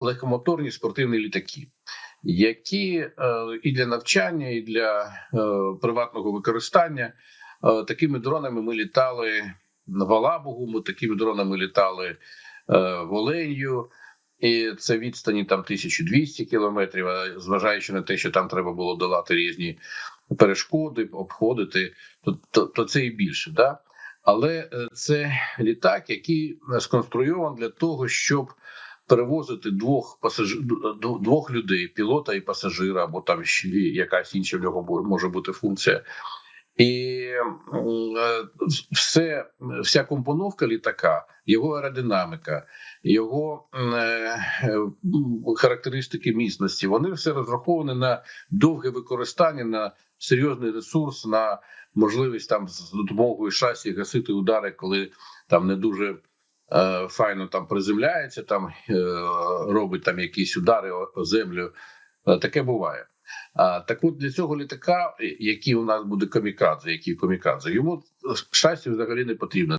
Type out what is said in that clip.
легкомоторні спортивні літаки, які е, і для навчання, і для е, приватного використання е, такими дронами ми літали в Алабугу, ми такими дронами літали в Оленю. І це відстані там 1200 кілометрів. Зважаючи на те, що там треба було долати різні перешкоди, обходити, то, то, то це і більше. Да? Але це літак, який сконструйований для того, щоб перевозити двох пасаж... двох людей, пілота і пасажира, або там ще якась інша в нього може бути функція. І е, все, вся компоновка літака, його аеродинаміка, його е, характеристики міцності, вони все розраховані на довге використання, на серйозний ресурс, на можливість там з допомогою шасі гасити удари, коли там не дуже файно там приземляється, там е, робить там якісь удари о землю. Е, таке буває. Так от для цього літака, який у нас буде комікадзе, який комікадзе, йому щастя взагалі не потрібно.